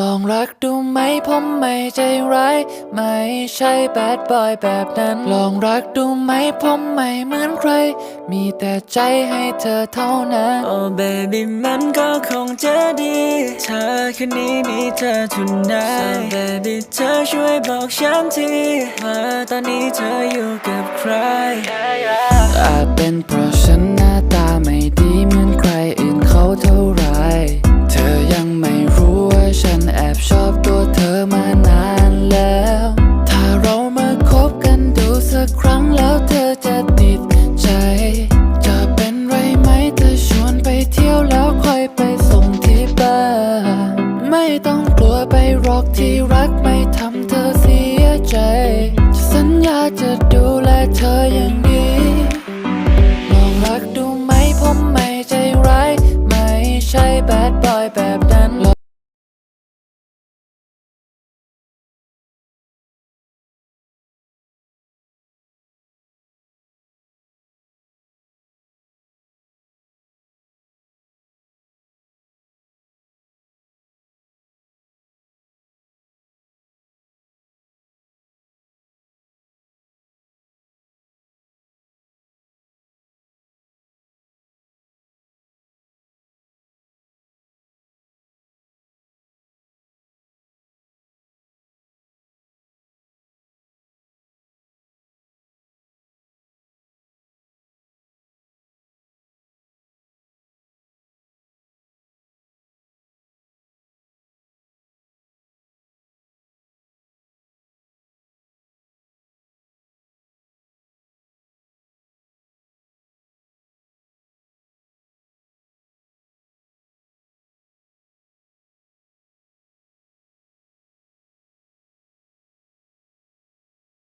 ลองรักดูไหมผมไม่ใจร้าย ไม่ใช่แบดบอยแบบนั้น ลองรักดูไหมผมไม่เหมือนใคร มีแต่ใจให้เธอเท่านั้น โอ้เบบี้มันก็คงจะดีเธอคืนนี้มีเธอทุนได้ so baby เธอช่วยบอกฉันทีว่าตอนนี้เธออยู่กับใครอาจเป็นเพราะฉัน ที่รักไม่ทำเธอเสียใจ จะสัญญาจะดูแลเธออย่างดีลองรักดูไหมผมไม่ใจร้าย ไม่ใช่แบดบอยแบบนั้น